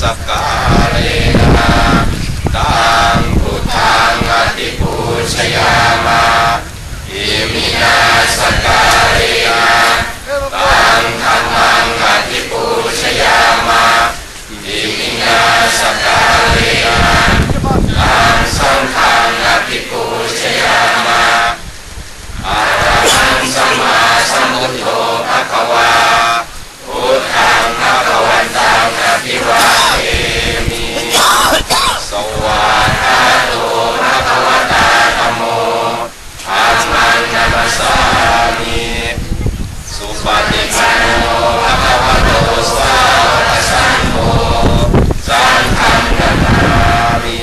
สกาเลนะตังพุทธังอติปูชยา งอภิวาเทมิสวาคาโตภะคะวตาธโมธัมมังนัมสสามิสุปฏิปันโนภควโตสาวกสังโฆสังฆังนามิ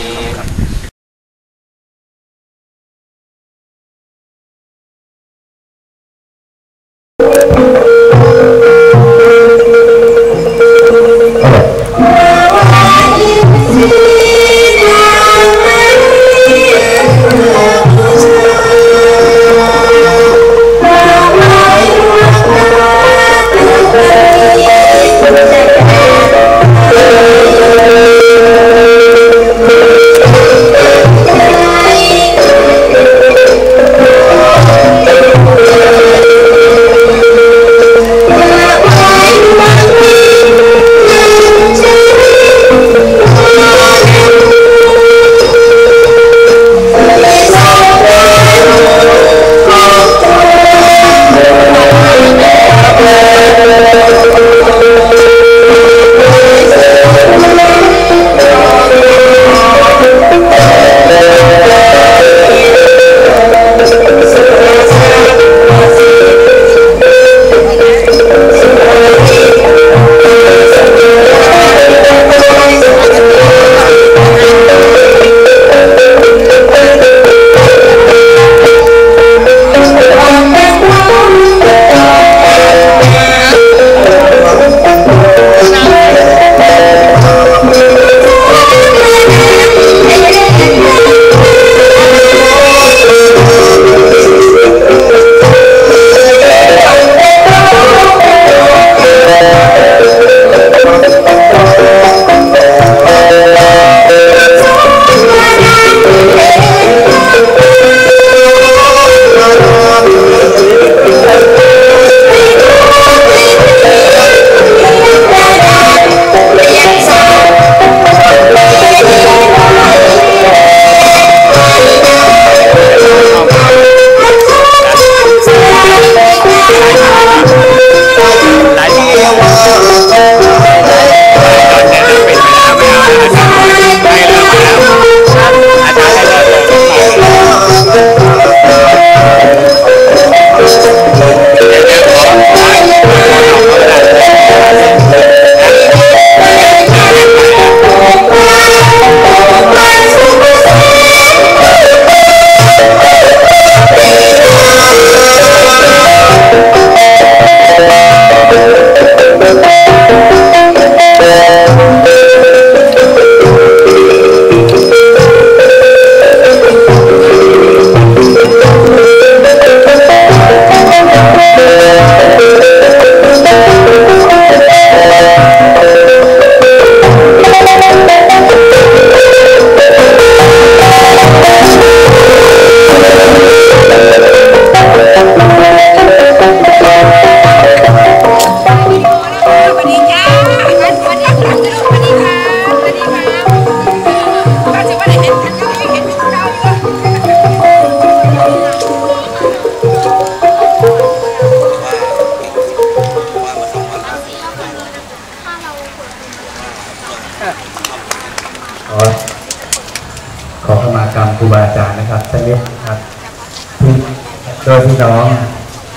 โดยพี่น้อง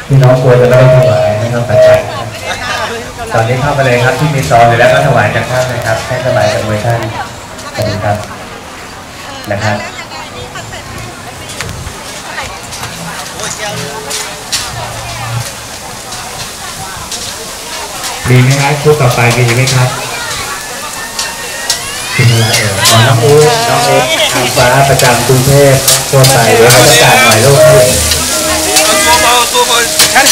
พี่น้องควรจะได้ถวายนะครับปัจจัยตอนนี้เข้าไปเลยครับที่มีซองอยู่แล้วก็ถวายจากท่านเลยครับ ให้ถวายจากมือท่านขอบคุณครับนะครับมีไหมครับชุดต่อไปมีไหมครับคุณอะไรเออน้องอู๊ดน้องอู๊ดทางฟ้าประจำกรุงเทพทั่วไปเดี๋ยวเขาประกาศหน่อยลูก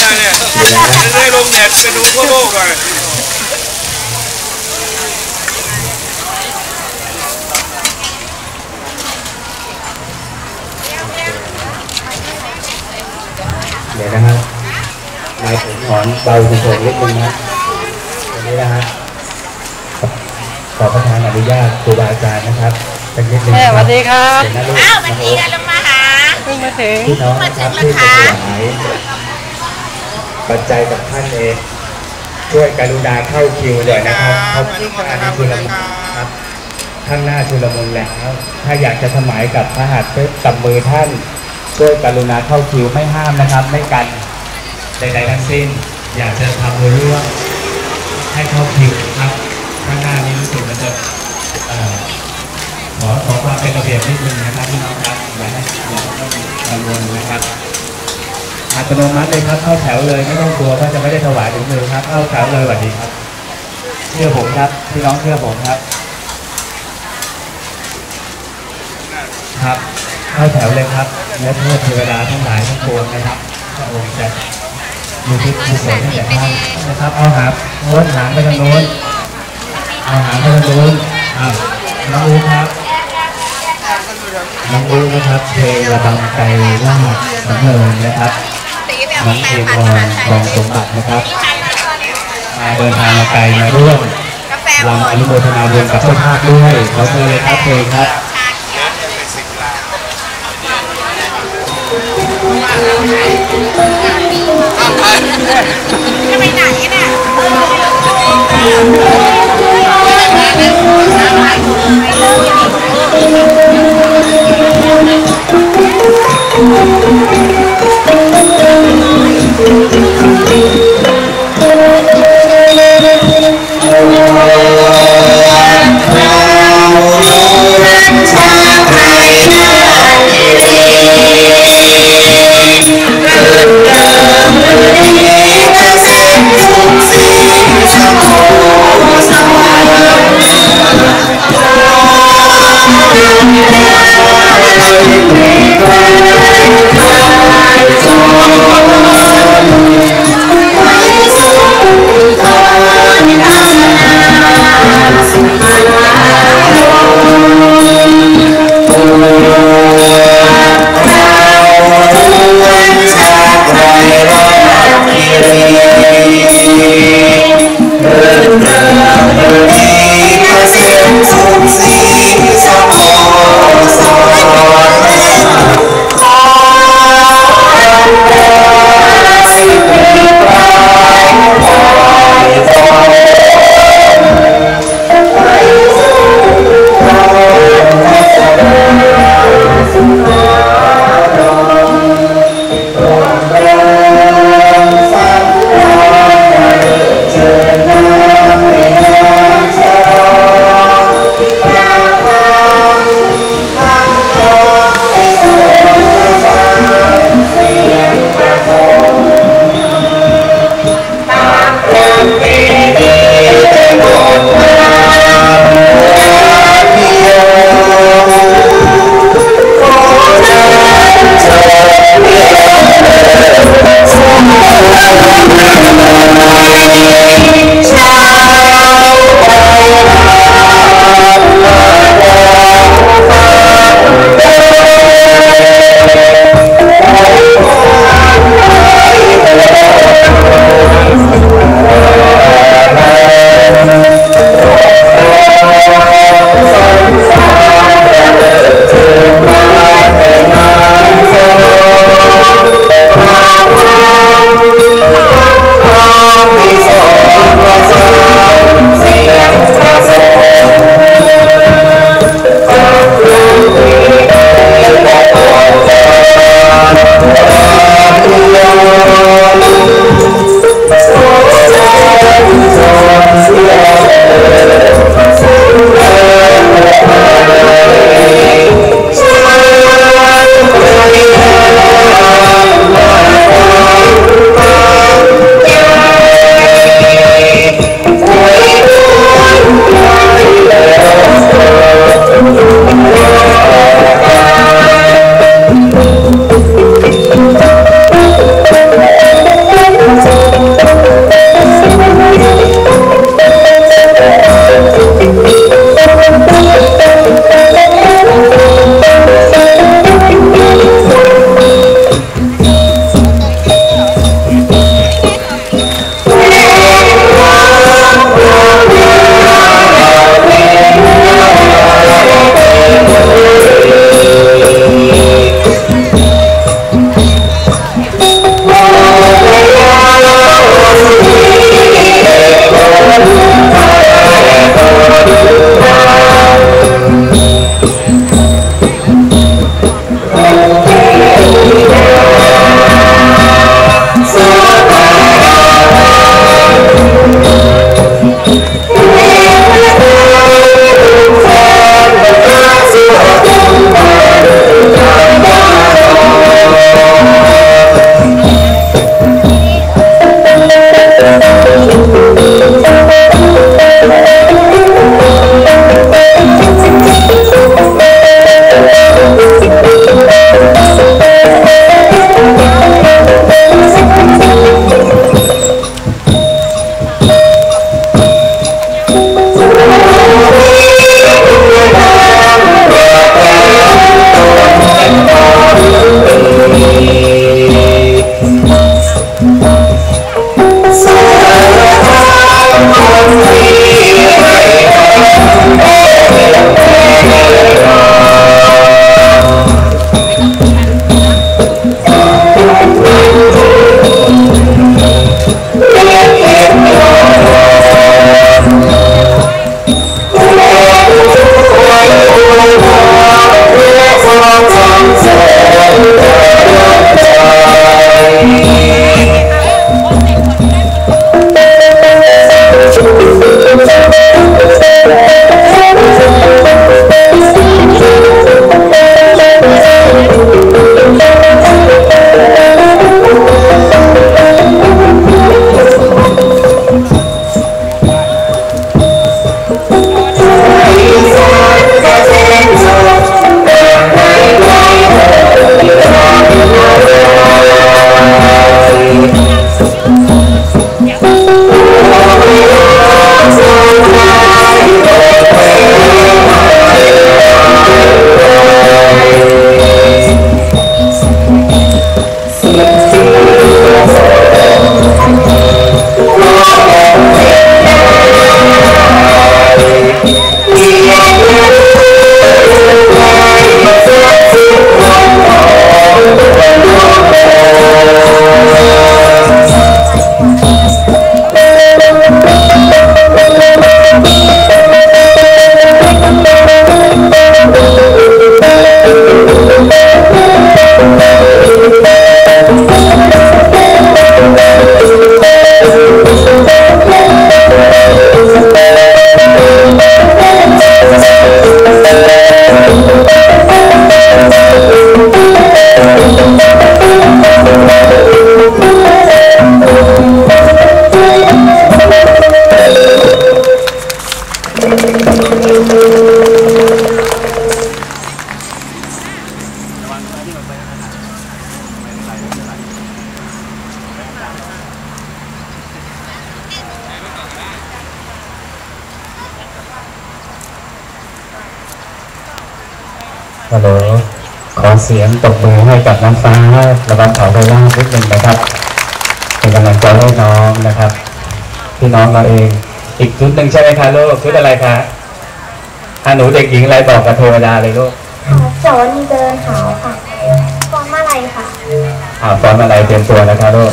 ชัดจัเลยลงเน็ตไปดูพวกโลกหน่ยเดี๋ยวนะครันายผมถอนเบาคุณผมนิดนึงนะวันนี้นะฮะขอประธานอนุญาตครูบาอาจารย์นะครับสักนิดนึงแสวัสดีครับเอ้าววันนี้กันลงมาหาเพิ่งมาถึง พี่น้องนะครับที่จะถวาย ปัจจัยกับท่านเองช่วยกรุณาเข้าคิวเลยนะครับเข้าคิวอันนี้ชุลมุนครับข้างหน้าชุลมุนแล้ว ถ้าอยากจะถวายกับพระหัตถ์กับมือท่าน ช่วยกรุณาเข้าคิวไม่ห้ามนะครับ ไม่กันใดๆทั้งสิ้น อยากจะทำบุญร่วมให้เข้าคิวครับข้างหน้านี้รู้สึกมันจะขอขอความเป็นระเบียบนิดนึงนะครับพี่น้องครับอย่าให้อย่าต้กังวลนะครับ อัตโนมัติเลยครับเข้าแถวเลยไม่ต้องกลัวว่าจะไม่ได้ถวายถึงมือครับเข้าแถวเลยสวัสดีครับเชื่อผมครับพี่น้องเชื่อผมครับ ครับเข้าแถวเลยครับเนื้อโทษเทวดาทั้งหลายทั้งปวงนะครับพระองค์จะมีทิศกุศลให้แก่ท่านนะครับเอาหางโน้นหางไปทางโน้นเอาหางไปทางโน้นอ่าน้องอูครับน้องอูนะครับเพลงระบำไกลลาสำเนินนะครับ น้องเอกรอนกองสมบัตินะครับ มาเดินทางมาไกลมาร่วมรำอนุโมทนาบุญกับเจ้าภาพด้วยขอเชิญเลยครับเพลงครับจะไปไหนเนี่ยเฮัลโหลขอเสียงตบมือให้กับน้ำฟ้าระบำเขาไปล่างนิดหนึ่งนะครับเป็นกำลังใจให้น้องนะครับ พี่น้องเราเอง อีกชุดหนึ่งใช่ไหมคะลูกชุดอะไรคะอาหนูเด็กหญิงอะไรบอกกับเทวดาเลยลูกค่ะสวนีเจริญขาวค่ะฟองมาลัยค่ะอ่าฟ้อนอะไรเตรียมตัวนะครับลูก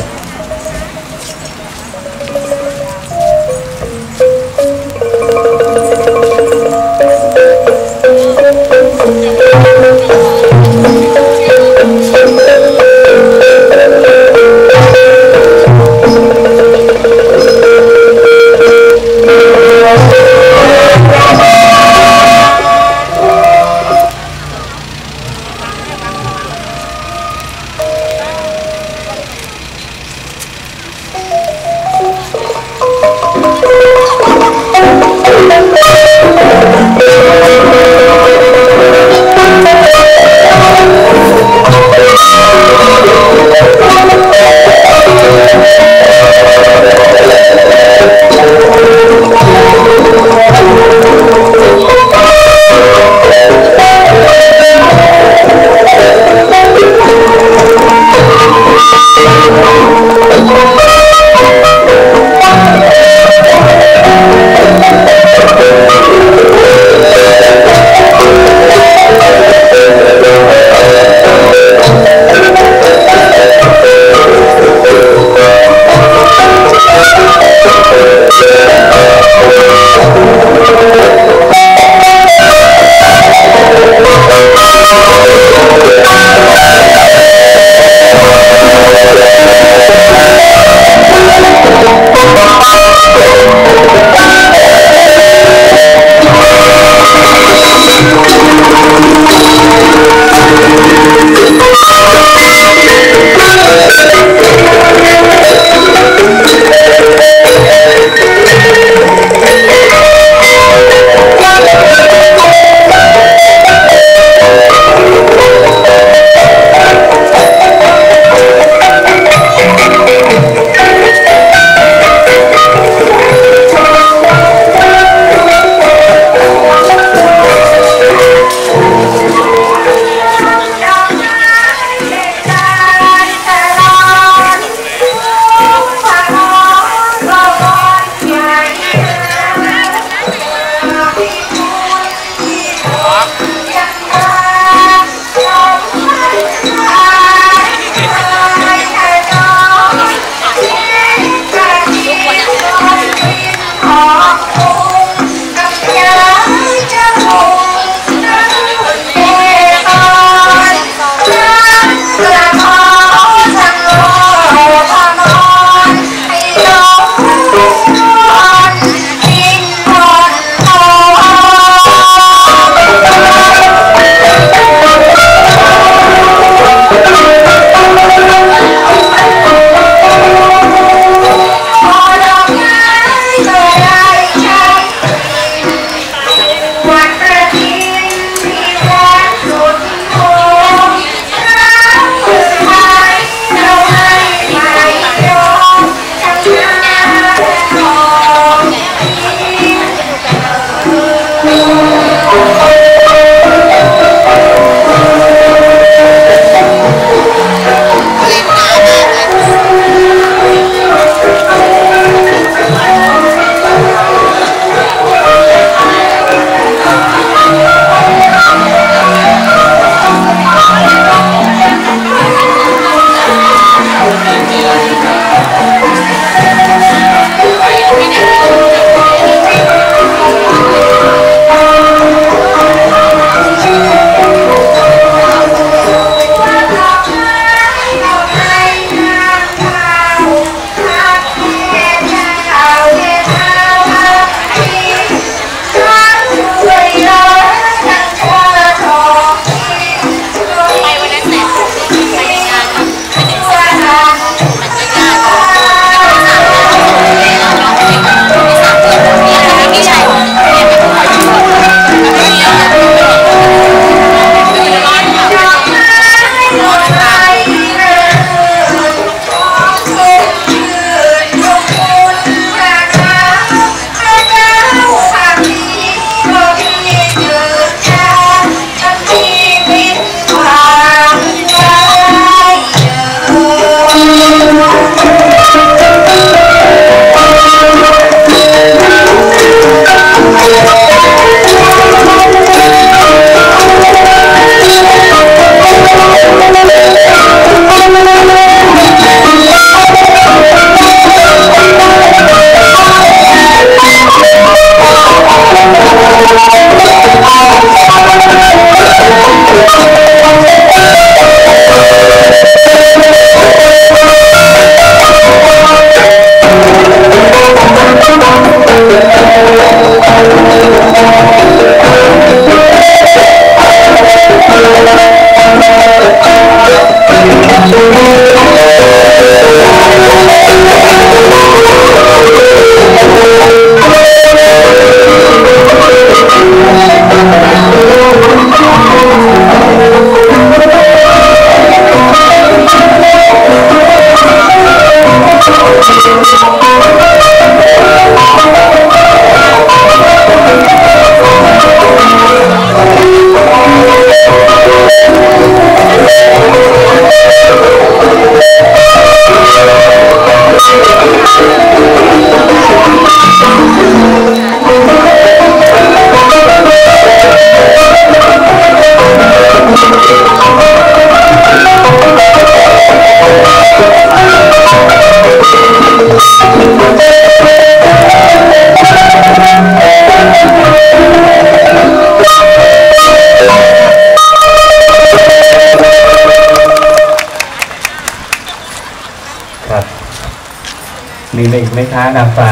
มีอะไรอีกไหมคะนางฟ้า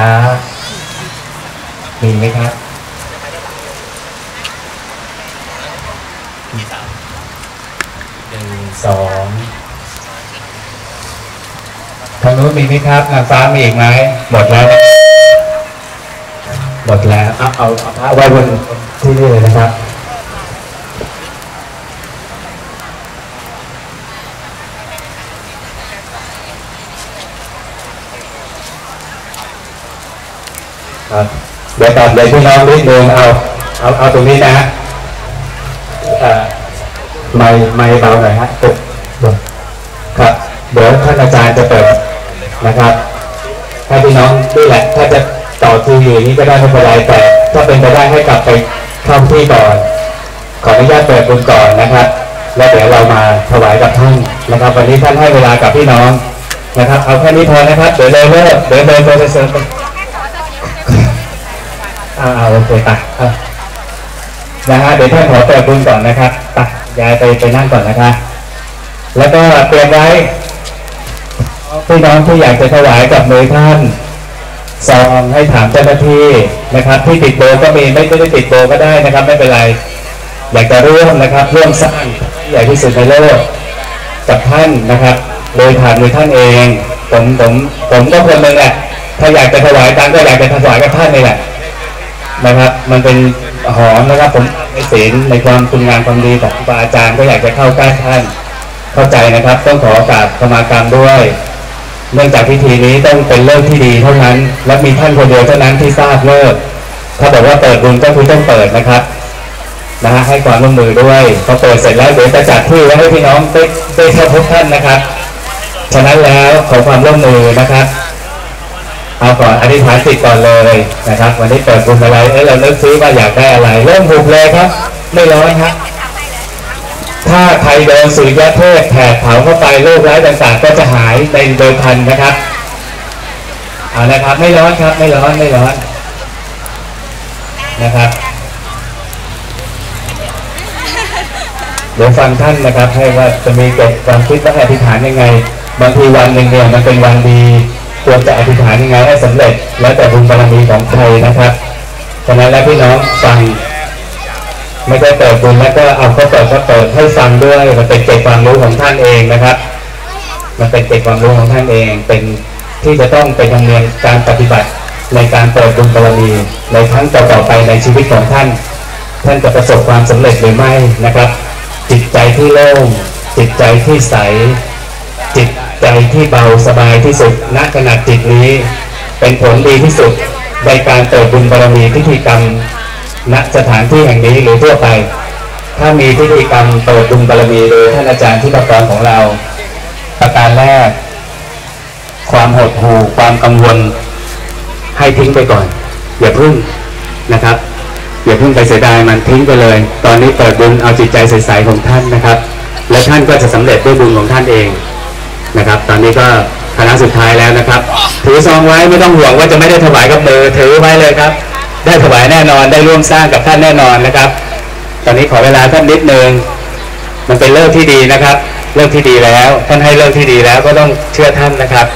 มีไหมครับหนึ่งสองทางนู้นมีไหมครับนางฟ้ามีอีกไหมหมดแล้ว หมดแล้วเอาเอาเอาไว้บนที่นี่เลยนะครับ เดี๋ยวก่อนเดี๋ยวพี่น้องนิดนึงเอาเอาเอาตรงนี้นะไม่ไม่เบาหน่อยฮะตึกครับเดี๋ยวท่านอาจารย์จะเปิดนะครับให้พี่น้องนี่แหละ ถ้าจะต่อทีวีนี้ก็ได้ไม่เป็นไรแต่ถ้าเป็นไปได้ให้กลับไปเข้าที่ก่อน ขออนุญาตเปิดบุญก่อนนะครับ แล้วเดี๋ยวเรามาถวายกับท่านนะครับ วันนี้ท่านให้เวลากับพี่น้องนะครับ เอาแค่นี้พอนะครับ เดี๋ยวเลยเลิกเดี๋ยวเลยโปเซอร์อ่า อ่าโอเคไปอะนะฮะเดี๋ยวท่านขอเปิดบุญก่อนนะครับไปยายไปไปนั่งก่อนนะคะ แล้วก็เตรียมไว้พี่น้องที่อยากจะถวายกับมือท่านซองให้ถามเจ้าหน้าที่นะครับ ที่ติดโบก็มีไม่ไม่ได้ติดโบก็ได้นะครับ ไม่เป็นไร อยากจะร่วมนะครับร่วมสร้างที่ใหญ่ที่สุดในโลกกับท่านนะครับ โดยผ่านมือท่านเอง ผมผมผมก็คนหนึ่งแหละถ้าอยากจะถวายตังก็อยากจะถวายกับท่านนี่แหละ นะครับ มันเป็นหอมนะครับผมในศีลในความคุณงามความดีของครูบาอาจารย์ก็อยากจะเข้าใกล้ท่านเข้าใจนะครับ ต้องขอโอกราบขมากรรมด้วย เนื่องจากพิธีนี้ต้องเป็นเลิกที่ดีเท่านั้น และมีท่านคนเดียวเท่านั้นที่ทราบเลิกถ้าบอกว่าเปิดบุญก็คือต้องเปิดนะครับนะฮะให้ความร่วมมือด้วยพอเปิดเสร็จแล้วเดี๋ยวจะจัดที่ไว้ให้พี่น้องได้ได้เข้าพบท่านนะครับ ฉะนั้นแล้วขอความร่วมมือนะครับ เอาก่อนอธิษฐานจิตก่อนเลยนะครับ วันนี้เปิดบุญอะไรเอ้ยเราเลือกซื้อว่าอยากได้อะไร เริ่มบุกเลยครับ ไม่ร้อนครับถ้าใครโดนสุริยะเทพแผดเผาเข้าไปโรคร้ายต่างๆ ก็จะหายในโดยพันนะครับเอานะครับ ไม่ร้อนครับ ไม่ร้อนไม่ร้อนนะครับเดี๋ยวฟังท่านนะครับ ให้ว่าจะมีเกิดความคิดว่าอธิษฐานยังไง บางทีวันหนึ่งเนี่ยมันเป็นวันดี ควรจะอธิษฐานยังไงให้สำเร็จ แล้วแต่บุญบารมีของใครนะครับฉะนั้นแล้วพี่น้องฟังไม่ได้เปิดบุญแล้วก็เอาเขาเปิดก็เปิดให้ฟังด้วยมันเป็นเกร็ดความรู้ของท่านเองนะครับ มันเป็นเกร็ดความรู้ของท่านเอง เป็นที่จะต้องเป็นธรรมเนียมการปฏิบัติในการเปิดบุญบารมีในครั้งต่อๆไปในชีวิตของท่าน ท่านจะประสบความสำเร็จหรือไม่นะครับ จิตใจที่โล่งจิตใจที่ใส จิตใจที่เบาสบายที่สุดณขณะจิตนี้ เป็นผลดีที่สุดในการเปิดบุญบารมีพิธีกรรมณสถานที่แห่งนี้หรือทั่วไป ถ้ามีพิธีกรรมเปิดบุญบารมีโดยท่านอาจารย์ที่ประกรของเรา ประการแรก ความหดหู่ความกังวล ให้ทิ้งไปก่อน อย่าพึ่งนะครับอย่าเพิ่งไปเสียดายมันทิ้งไปเลย ตอนนี้เปิดบุญเอาจิตใจใสๆของท่านนะครับ และท่านก็จะสำเร็จด้วยบุญของท่านเอง นะครับ ตอนนี้ก็คณะสุดท้ายแล้วนะครับ ถือซองไว้ไม่ต้องห่วงว่าจะไม่ได้ถวายกับมือถือไว้เลยครับ ได้ถวายแน่นอนได้ร่วมสร้างกับท่านแน่นอนนะครับ ตอนนี้ขอเวลาท่านนิดนึงมันเป็นเลิกที่ดีนะครับ เลิกที่ดีแล้วท่านให้เลิกที่ดีแล้วก็ต้องเชื่อท่านนะครับ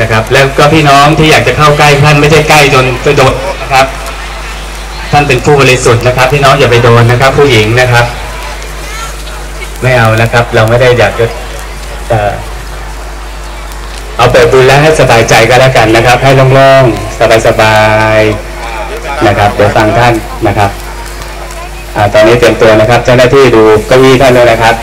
นะครับแล้วก็พี่น้องที่อยากจะเข้าใกล้ท่านไม่ใช่ใกล้จนจะโดนนะครับ ท่านเป็นผู้บริสุทธิ์นะครับพี่น้องอย่าไปโดนนะครับ ผู้หญิงนะครับ ไม่เอานะครับ เราไม่ได้อยากจะเอ่อเอาเปิดบุญแล้วให้สบายใจก็แล้วกันนะครับ ให้โล่งๆสบายๆนะครับเดี๋ยวฟังท่านนะครับอตอนนี้เตรียมตัวนะครับ เจ้าหน้าที่ดูเก้าอี้ท่านเลยนะครับ